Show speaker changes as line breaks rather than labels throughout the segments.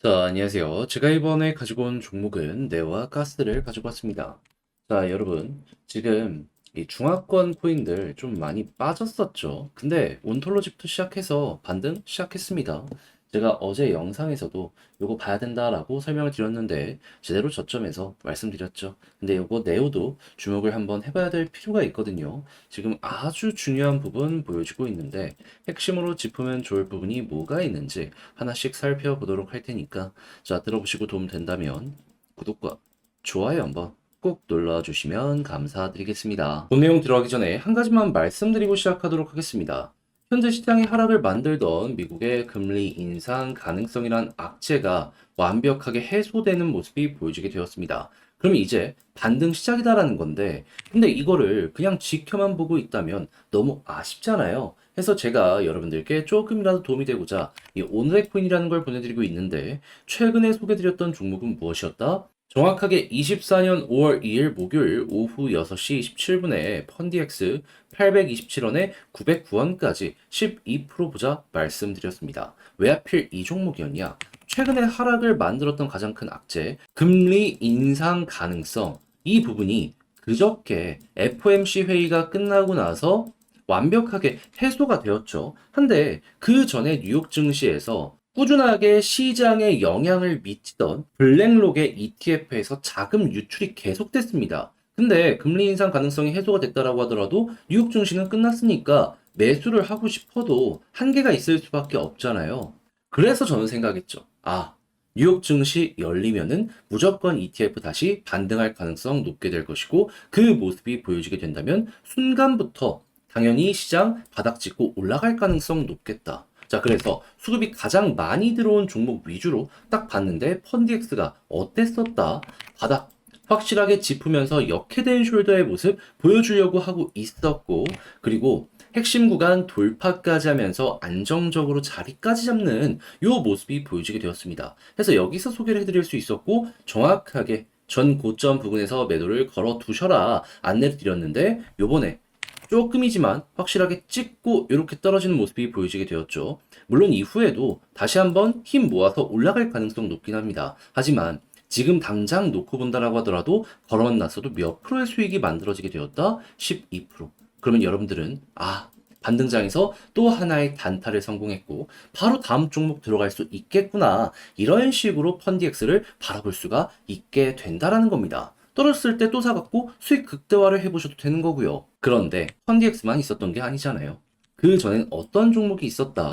자, 안녕하세요. 제가 이번에 가지고 온 종목은 네와 가스를 가지고 왔습니다. 자, 여러분, 지금 이 중화권 코인들 좀 많이 빠졌었죠. 근데 온톨로지부터 시작해서 반등 시작했습니다. 제가 어제 영상에서도 요거 봐야 된다라고 설명을 드렸는데 제대로 저점에서 말씀드렸죠. 근데 요거 네오도 주목을 한번 해봐야 될 필요가 있거든요. 지금 아주 중요한 부분 보여주고 있는데 핵심으로 짚으면 좋을 부분이 뭐가 있는지 하나씩 살펴보도록 할 테니까 자 들어보시고 도움 된다면 구독과 좋아요 한번 꼭 눌러주시면 감사드리겠습니다. 본 내용 들어가기 전에 한 가지만 말씀드리고 시작하도록 하겠습니다. 현재 시장의 하락을 만들던 미국의 금리 인상 가능성이란 악재가 완벽하게 해소되는 모습이 보여지게 되었습니다. 그럼 이제 반등 시작이다라는 건데, 근데 이거를 그냥 지켜만 보고 있다면 너무 아쉽잖아요. 해서 제가 여러분들께 조금이라도 도움이 되고자 이 오늘의 코인이라는 걸 보내드리고 있는데, 최근에 소개드렸던 종목은 무엇이었다? 정확하게 24년 5월 2일 목요일 오후 6시 27분에 펀디엑스 827원에 909원까지 12% 보자 말씀드렸습니다. 왜 하필 이 종목이었냐? 최근에 하락을 만들었던 가장 큰 악재, 금리 인상 가능성. 이 부분이 그저께 FOMC 회의가 끝나고 나서 완벽하게 해소가 되었죠. 한데 그 전에 뉴욕 증시에서 꾸준하게 시장에 영향을 미치던 블랙록의 ETF에서 자금 유출이 계속됐습니다. 근데 금리 인상 가능성이 해소가 됐다라고 하더라도 뉴욕 증시는 끝났으니까 매수를 하고 싶어도 한계가 있을 수밖에 없잖아요. 그래서 저는 생각했죠. 아, 뉴욕 증시 열리면은 무조건 ETF 다시 반등할 가능성 높게 될 것이고 그 모습이 보여지게 된다면 순간부터 당연히 시장 바닥 찍고 올라갈 가능성 높겠다. 자, 그래서 수급이 가장 많이 들어온 종목 위주로 딱 봤는데 펀디엑스가 어땠었다? 바닥 확실하게 짚으면서 역해된 숄더의 모습 보여주려고 하고 있었고, 그리고 핵심 구간 돌파까지 하면서 안정적으로 자리까지 잡는 요 모습이 보여지게 되었습니다. 그래서 여기서 소개를 해드릴 수 있었고, 정확하게 전 고점 부근에서 매도를 걸어 두셔라 안내를 드렸는데, 요번에 조금이지만 확실하게 찍고 이렇게 떨어지는 모습이 보여지게 되었죠. 물론 이후에도 다시 한번 힘 모아서 올라갈 가능성 높긴 합니다. 하지만 지금 당장 놓고 본다라고 하더라도 걸어놨어도 몇 프로의 수익이 만들어지게 되었다? 12%. 그러면 여러분들은 아 반등장에서 또 하나의 단타를 성공했고 바로 다음 종목 들어갈 수 있겠구나 이런 식으로 펀디엑스를 바라볼 수가 있게 된다라는 겁니다. 떨어졌을 때 또 사갖고 수익 극대화를 해보셔도 되는 거고요. 그런데 펀디엑스만 있었던 게 아니잖아요. 그 전엔 어떤 종목이 있었다?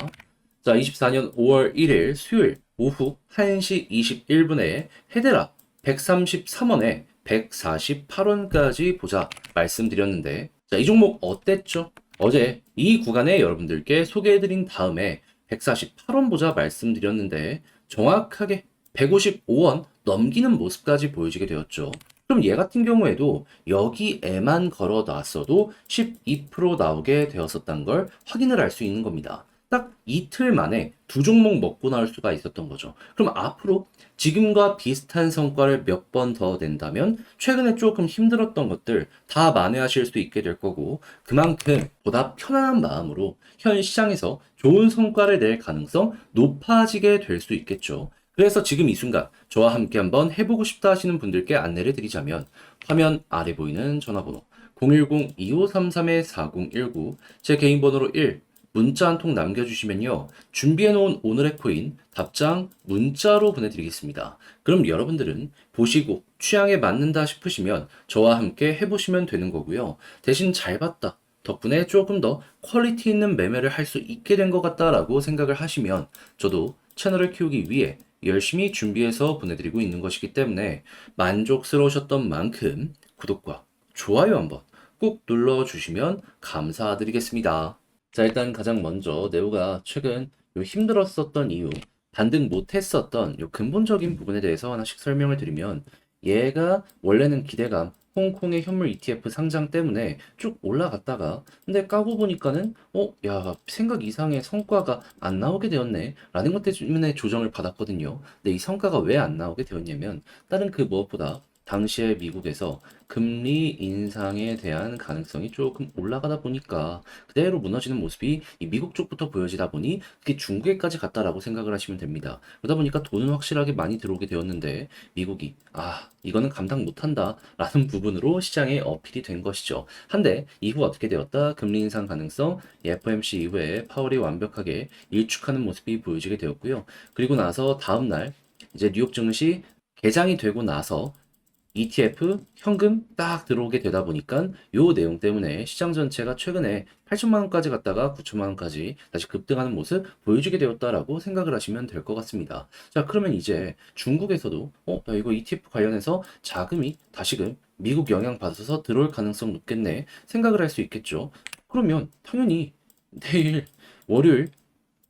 자, 24년 5월 1일 수요일 오후 1시 21분에 헤데라 133원에 148원까지 보자 말씀드렸는데 자, 이 종목 어땠죠? 어제 이 구간에 여러분들께 소개해드린 다음에 148원 보자 말씀드렸는데 정확하게 155원 넘기는 모습까지 보여지게 되었죠. 그럼 얘 같은 경우에도 여기에만 걸어 놨어도 12% 나오게 되었었던 걸 확인을 할 수 있는 겁니다. 딱 이틀 만에 두 종목 먹고 나올 수가 있었던 거죠. 그럼 앞으로 지금과 비슷한 성과를 몇 번 더 낸다면 최근에 조금 힘들었던 것들 다 만회하실 수 있게 될 거고 그만큼 보다 편안한 마음으로 현 시장에서 좋은 성과를 낼 가능성 높아지게 될 수 있겠죠. 그래서 지금 이 순간 저와 함께 한번 해보고 싶다 하시는 분들께 안내를 드리자면 화면 아래 보이는 전화번호 010-2533-4019 제 개인 번호로 1 문자 한 통 남겨주시면요. 준비해놓은 오늘의 코인 답장 문자로 보내드리겠습니다. 그럼 여러분들은 보시고 취향에 맞는다 싶으시면 저와 함께 해보시면 되는 거고요. 대신 잘 봤다. 덕분에 조금 더 퀄리티 있는 매매를 할 수 있게 된 것 같다라고 생각을 하시면 저도 채널을 키우기 위해 열심히 준비해서 보내드리고 있는 것이기 때문에 만족스러우셨던 만큼 구독과 좋아요 한번 꼭 눌러주시면 감사드리겠습니다. 자, 일단 가장 먼저 네오가 최근 요 힘들었었던 이유, 반등 못했었던 요 근본적인 부분에 대해서 하나씩 설명을 드리면 얘가 원래는 기대감, 홍콩의 현물 ETF 상장 때문에 쭉 올라갔다가 근데 까고 보니까는 어, 야, 생각 이상의 성과가 안 나오게 되었네 라는 것 때문에 조정을 받았거든요. 근데 이 성과가 왜 안 나오게 되었냐면 다른 그 무엇보다 당시에 미국에서 금리 인상에 대한 가능성이 조금 올라가다 보니까 그대로 무너지는 모습이 이 미국 쪽부터 보여지다 보니 그게 중국에까지 갔다라고 생각을 하시면 됩니다. 그러다 보니까 돈은 확실하게 많이 들어오게 되었는데 미국이 아 이거는 감당 못한다 라는 부분으로 시장에 어필이 된 것이죠. 한데 이후 어떻게 되었다? 금리 인상 가능성 이 FOMC 이후에 파월이 완벽하게 일축하는 모습이 보여지게 되었고요. 그리고 나서 다음 날 이제 뉴욕 증시 개장이 되고 나서 ETF 현금 딱 들어오게 되다 보니까 요 내용 때문에 시장 전체가 최근에 8천만 원까지 갔다가 9천만 원까지 다시 급등하는 모습 보여주게 되었다라고 생각을 하시면 될 것 같습니다. 자, 그러면 이제 중국에서도 어, 야, 이거 ETF 관련해서 자금이 다시금 미국 영향 받아서 들어올 가능성 높겠네 생각을 할 수 있겠죠. 그러면 당연히 내일 월요일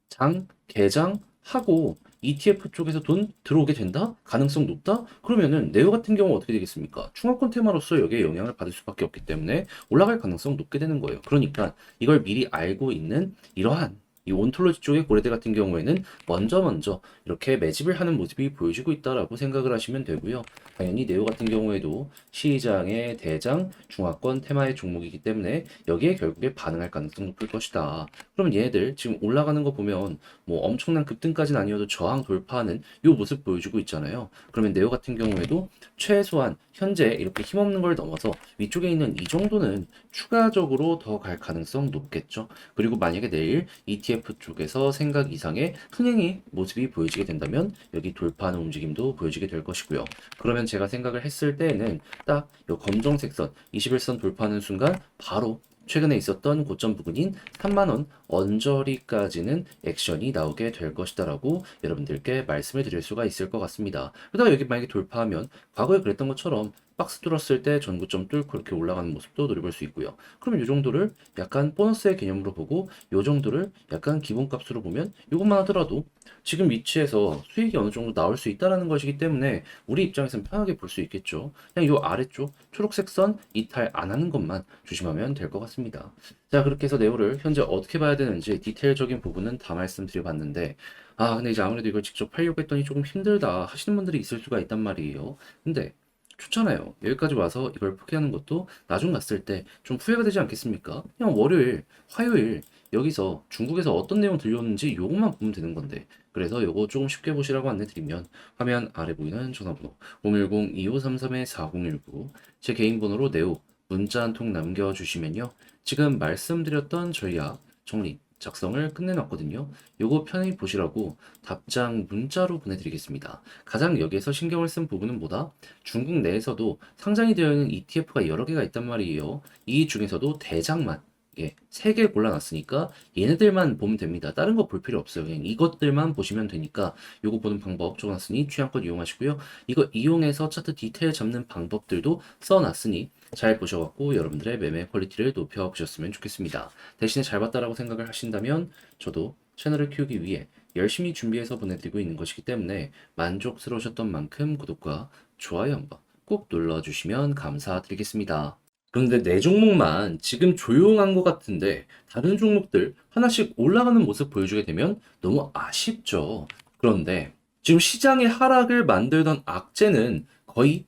장 개장하고 ETF 쪽에서 돈 들어오게 된다? 가능성 높다? 그러면은 네오 같은 경우 어떻게 되겠습니까? 중화권 테마로서 여기에 영향을 받을 수밖에 없기 때문에 올라갈 가능성 높게 되는 거예요. 그러니까 이걸 미리 알고 있는 이러한 이 온톨로지 쪽의 고래대 같은 경우에는 먼저 먼저 이렇게 매집을 하는 모습이 보여지고 있다라고 생각을 하시면 되고요. 당연히 네오 같은 경우에도 시장의 대장 중화권 테마의 종목이기 때문에 여기에 결국에 반응할 가능성 높을 것이다. 그럼 얘네들 지금 올라가는 거 보면 뭐 엄청난 급등까지는 아니어도 저항 돌파하는 요 모습 보여주고 있잖아요. 그러면 네오 같은 경우에도 최소한 현재 이렇게 힘없는 걸 넘어서 위쪽에 있는 이 정도는 추가적으로 더 갈 가능성 높겠죠. 그리고 만약에 내일 ETF 쪽에서 생각 이상의 흥행의 모습이 보여지게 된다면 여기 돌파하는 움직임도 보여지게 될 것이고요. 그러면 제가 생각을 했을 때에는 딱 이 검정색 선 21선 돌파하는 순간 바로 최근에 있었던 고점 부근인 3만원 언저리까지는 액션이 나오게 될 것이다라고 여러분들께 말씀을 드릴 수가 있을 것 같습니다. 그러다가 여기 만약에 돌파하면 과거에 그랬던 것처럼 박스 뚫었을 때 전고점 뚫고 이렇게 올라가는 모습도 노려볼 수 있고요. 그럼 이 정도를 약간 보너스의 개념으로 보고 이 정도를 약간 기본값으로 보면 이것만 하더라도 지금 위치에서 수익이 어느 정도 나올 수 있다라는 것이기 때문에 우리 입장에서는 편하게 볼 수 있겠죠. 그냥 이 아래쪽 초록색 선 이탈 안 하는 것만 조심하면 될 것 같습니다. 자, 그렇게 해서 네오를 현재 어떻게 봐야 되는지 디테일적인 부분은 다 말씀드려봤는데 아, 근데 이제 아무래도 이걸 직접 팔려고 했더니 조금 힘들다 하시는 분들이 있을 수가 있단 말이에요. 근데 좋잖아요. 여기까지 와서 이걸 포기하는 것도 나중 갔을 때 좀 후회가 되지 않겠습니까? 그냥 월요일, 화요일 여기서 중국에서 어떤 내용 들려오는지 요것만 보면 되는 건데 그래서 요거 조금 쉽게 보시라고 안내 드리면 화면 아래 보이는 전화번호 010-2533-4019 제 개인 번호로 네오 문자 한 통 남겨주시면요. 지금 말씀드렸던 전략 정리 작성을 끝내놨거든요. 요거 편히 보시라고 답장 문자로 보내드리겠습니다. 가장 여기에서 신경을 쓴 부분은 뭐다? 중국 내에서도 상장이 되어 있는 ETF가 여러 개가 있단 말이에요. 이 중에서도 대장만 예, 세 개 골라놨으니까 얘네들만 보면 됩니다. 다른 거 볼 필요 없어요. 그냥 이것들만 보시면 되니까 요거 보는 방법 적어놨으니 취향껏 이용하시고요. 이거 이용해서 차트 디테일 잡는 방법들도 써놨으니 잘 보셔갖고 여러분들의 매매 퀄리티를 높여보셨으면 좋겠습니다. 대신에 잘 봤다라고 생각을 하신다면 저도 채널을 키우기 위해 열심히 준비해서 보내드리고 있는 것이기 때문에 만족스러우셨던 만큼 구독과 좋아요 한번 꼭 눌러주시면 감사드리겠습니다. 그런데 내 종목만 지금 조용한 것 같은데 다른 종목들 하나씩 올라가는 모습 보여주게 되면 너무 아쉽죠. 그런데 지금 시장의 하락을 만들던 악재는 거의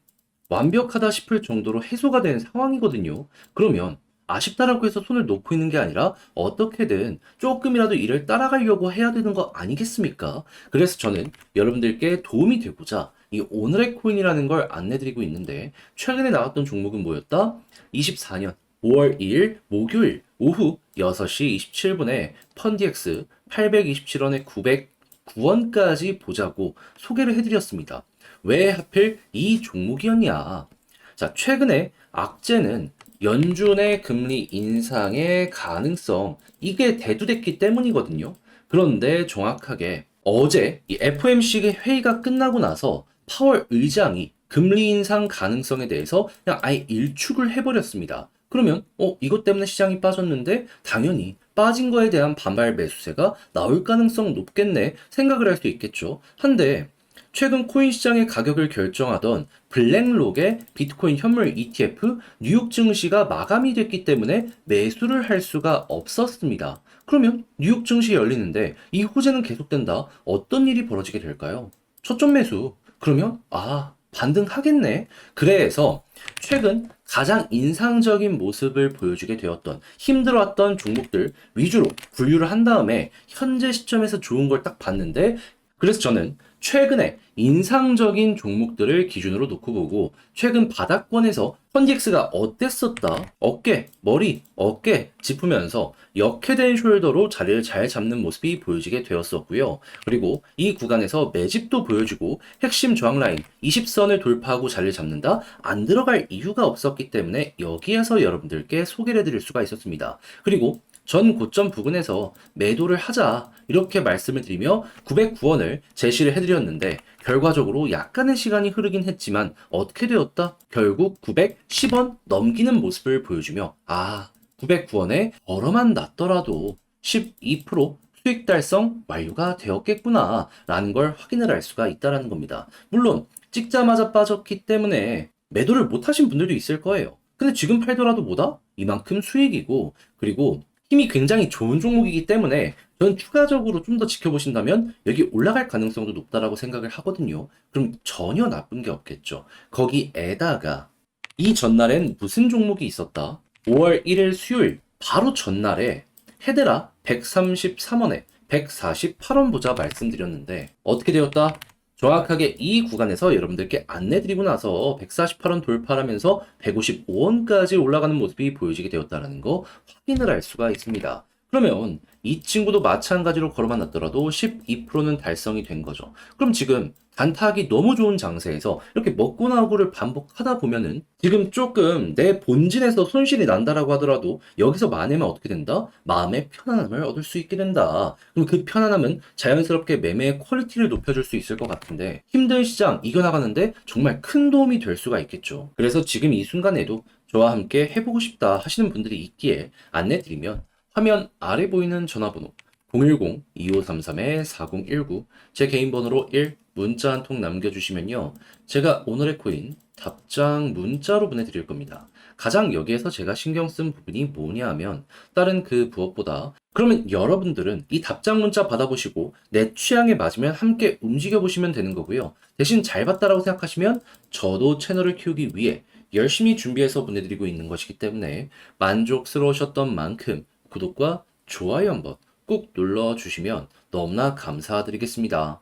완벽하다 싶을 정도로 해소가 된 상황이거든요. 그러면 아쉽다라고 해서 손을 놓고 있는 게 아니라 어떻게든 조금이라도 이를 따라가려고 해야 되는 거 아니겠습니까? 그래서 저는 여러분들께 도움이 되고자 이 오늘의 코인이라는 걸 안내드리고 있는데 최근에 나왔던 종목은 뭐였다? 24년 5월 2일 목요일 오후 6시 27분에 펀디엑스 827원에 909원까지 보자고 소개를 해드렸습니다. 왜 하필 이 종목이었냐? 자, 최근에 악재는 연준의 금리 인상의 가능성, 이게 대두됐기 때문이거든요. 그런데 정확하게 어제 이 FOMC 회의가 끝나고 나서 파월 의장이 금리 인상 가능성에 대해서 그냥 아예 일축을 해버렸습니다. 그러면 어 이것 때문에 시장이 빠졌는데 당연히 빠진 거에 대한 반발 매수세가 나올 가능성 높겠네 생각을 할 수 있겠죠. 한데 최근 코인 시장의 가격을 결정하던 블랙록의 비트코인 현물 ETF 뉴욕 증시가 마감이 됐기 때문에 매수를 할 수가 없었습니다. 그러면 뉴욕 증시 열리는데 이 호재는 계속된다. 어떤 일이 벌어지게 될까요? 초점 매수. 그러면 아 반등하겠네. 그래서 최근 가장 인상적인 모습을 보여주게 되었던 힘들어왔던 종목들 위주로 분류를 한 다음에 현재 시점에서 좋은 걸 딱 봤는데 그래서 저는 최근에 인상적인 종목들을 기준으로 놓고 보고 최근 바닥권에서 펀디엑스가 어땠었다? 어깨 머리 어깨 짚으면서 역회된 숄더로 자리를 잘 잡는 모습이 보여지게 되었었고요. 그리고 이 구간에서 매집도 보여주고 핵심 저항 라인 20선을 돌파하고 자리를 잡는다? 안 들어갈 이유가 없었기 때문에 여기에서 여러분들께 소개를 해드릴 수가 있었습니다. 그리고 전 고점 부근에서 매도를 하자 이렇게 말씀을 드리며 909원을 제시를 해드렸는데 결과적으로 약간의 시간이 흐르긴 했지만 어떻게 되었다? 결국 910원 넘기는 모습을 보여주며 아 909원에 벌어만 났더라도 12% 수익 달성 완료가 되었겠구나 라는 걸 확인을 할 수가 있다는 겁니다. 물론 찍자마자 빠졌기 때문에 매도를 못 하신 분들도 있을 거예요. 근데 지금 팔더라도 뭐다? 이만큼 수익이고 그리고 힘이 굉장히 좋은 종목이기 때문에 저는 추가적으로 좀 더 지켜보신다면 여기 올라갈 가능성도 높다라고 생각을 하거든요. 그럼 전혀 나쁜 게 없겠죠. 거기에다가 이 전날엔 무슨 종목이 있었다? 5월 1일 수요일 바로 전날에 헤드라 133원에 148원 보자 말씀드렸는데 어떻게 되었다? 정확하게 이 구간에서 여러분들께 안내드리고 나서 148원 돌파하면서 155원까지 올라가는 모습이 보여지게 되었다는 거 확인을 할 수가 있습니다. 그러면 이 친구도 마찬가지로 걸어만 놨더라도 12%는 달성이 된 거죠. 그럼 지금 단타하기 너무 좋은 장세에서 이렇게 먹고 나오고를 반복하다 보면은 지금 조금 내 본진에서 손실이 난다라고 하더라도 여기서 만회면 어떻게 된다? 마음의 편안함을 얻을 수 있게 된다. 그럼 그 편안함은 자연스럽게 매매의 퀄리티를 높여줄 수 있을 것 같은데 힘든 시장 이겨나가는데 정말 큰 도움이 될 수가 있겠죠. 그래서 지금 이 순간에도 저와 함께 해보고 싶다 하시는 분들이 있기에 안내 드리면 화면 아래 보이는 전화번호 010-2533-4019 제 개인 번호로 1 문자 한 통 남겨주시면요. 제가 오늘의 코인 답장 문자로 보내드릴 겁니다. 가장 여기에서 제가 신경 쓴 부분이 뭐냐 하면 다른 그 부업보다 그러면 여러분들은 이 답장 문자 받아보시고 내 취향에 맞으면 함께 움직여 보시면 되는 거고요. 대신 잘 봤다라고 생각하시면 저도 채널을 키우기 위해 열심히 준비해서 보내드리고 있는 것이기 때문에 만족스러우셨던 만큼 구독과 좋아요 한번 꾹 눌러주시면 너무나 감사드리겠습니다.